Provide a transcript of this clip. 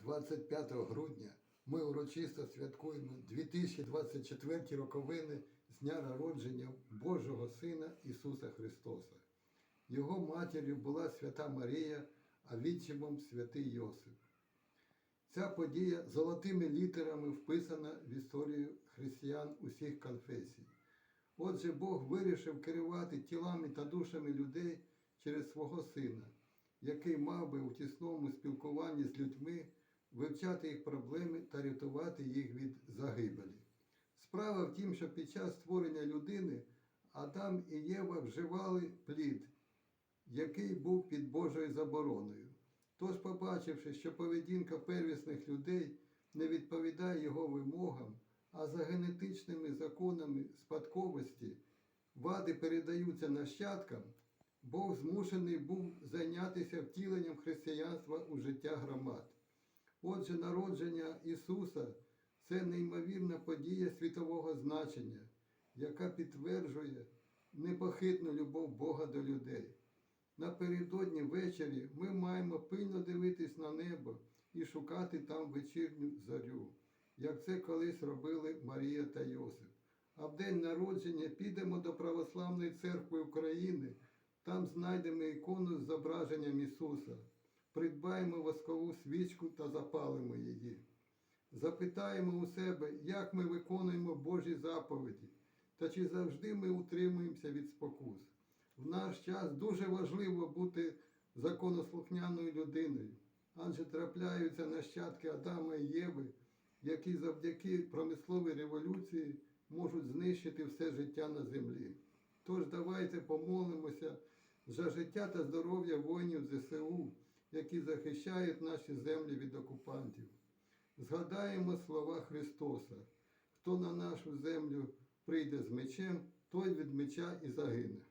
25 грудня ми урочисто святкуємо 2024 роковини з дня народження Божого Сина Ісуса Христоса. Його матір'ю була свята Марія, а відчимом святий Йосип. Ця подія золотими літерами вписана в історію християн усіх конфесій. Отже, Бог вирішив керувати тілами та душами людей через свого Сина, який мав би у тісному спілкуванні з людьми вивчати їх проблеми та рятувати їх від загибелі. Справа в тім, що під час створення людини Адам і Єва вживали плід, який був під Божою забороною. Тож, побачивши, що поведінка первісних людей не відповідає його вимогам, а за генетичними законами спадковості вади передаються нащадкам, Бог змушений був зайнятися втіленням християнства у життя громад. Отже, народження Ісуса це неймовірна подія світового значення, яка підтверджує непохитну любов Бога до людей. Напередодні ввечері ми маємо пильно дивитись на небо і шукати там вечірню зорю, як це колись робили Марія та Йосип. А в день народження підемо до Православної церкви України, там знайдемо ікону з зображенням Ісуса, придбаємо воскову свічку та запалимо її. Запитаємо у себе, як ми виконуємо Божі заповіді, та чи завжди ми утримуємося від спокус. В наш час дуже важливо бути законослухняною людиною, адже трапляються нащадки Адама і Єви, які завдяки промисловій революції можуть знищити все життя на землі. Тож давайте помолимося за життя та здоров'я воїнів ЗСУ, які захищають наші землі від окупантів. Згадаємо слова Христоса: хто на нашу землю прийде з мечем, той від меча і загине.